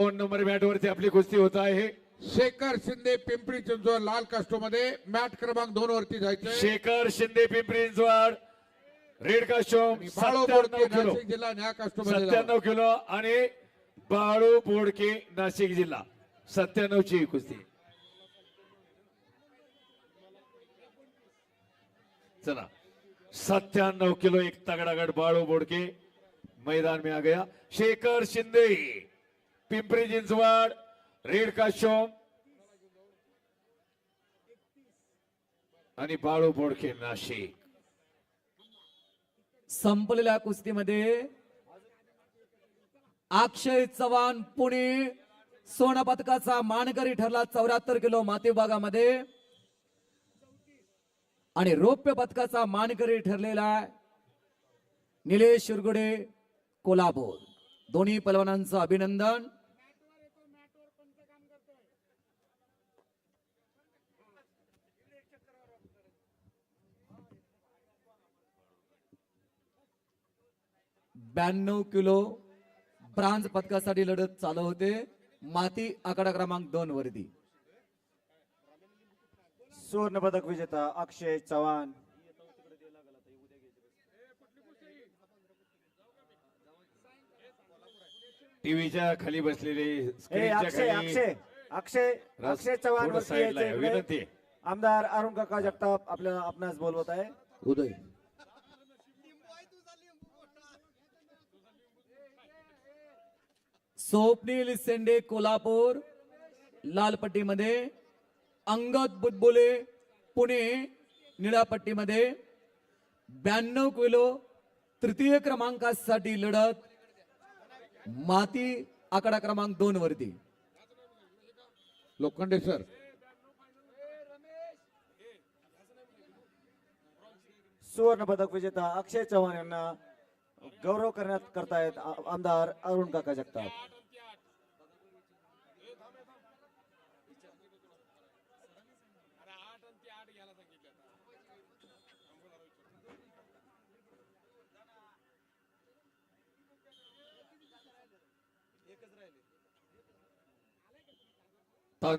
दोन number mat वरती आपली कुस्ती होत आहे. शेखर शिंदे पिंपरी चिंचवड लाल कास्टो मध्ये मॅट क्रमांक दोन वरती जायचंय. शेखर शिंदे पिंपरी चिंचवड रेड कास्टोम नाशिक जिल्हा न्या कास्टो. सत्त्याण्णव किलो आणि बाळू बोडके नाशिक जिल्हा. सत्त्याण्णव ची कुस्ती. चला. सत्त्याण्णव किलो एक तगडागड बाळू बोडके. मैदान में आ गया. शेखर शिंदे. पिंपरी चिंचवड रेड काशोम आणि बाळू बोडखे नाशिक. संपलेल्या कुस्तीमध्ये अक्षय चव्हाण पुणे सोना पदकाचा मानकरी ठरला चौऱ्याहत्तर किलो माती विभागामध्ये. आणि रौप्य पदकाचा मानकरी ठरलेला निलेश शिरगुडे कोल्हापूर. दोन्ही पलवानांचं अभिनंदन. ब्याण्णव किलो ब्रांज पदकासाठी लढत चालू होते माती आकडा क्रमांक दोन वरती सुवर्ण पदक विजेता अक्षय चव्हाण टीव्हीच्या खाली बसलेले हे अक्षय खाली अक्षय अक्षय चव्हाण वरती यायचं. इकडे. विनंती. आमदार अरुण काका जगताप आपल्याला आपणास बोलवत आहे उदय स्वप्नील सेंडे कोल्हापूर लाल पट्टीमध्ये अंगद बुटबुले पुणे निळ्या पट्टीमध्ये ब्याण्णव किलो तृतीय क्रमांकासाठी लढत माती आकडा क्रमांक दोन वरती. लोखंडे सर. सुवर्ण पदक विजेता अक्षय चव्हाण यांना गौरव करण्यात करतायत आमदार अरुण काका जगताप. तां-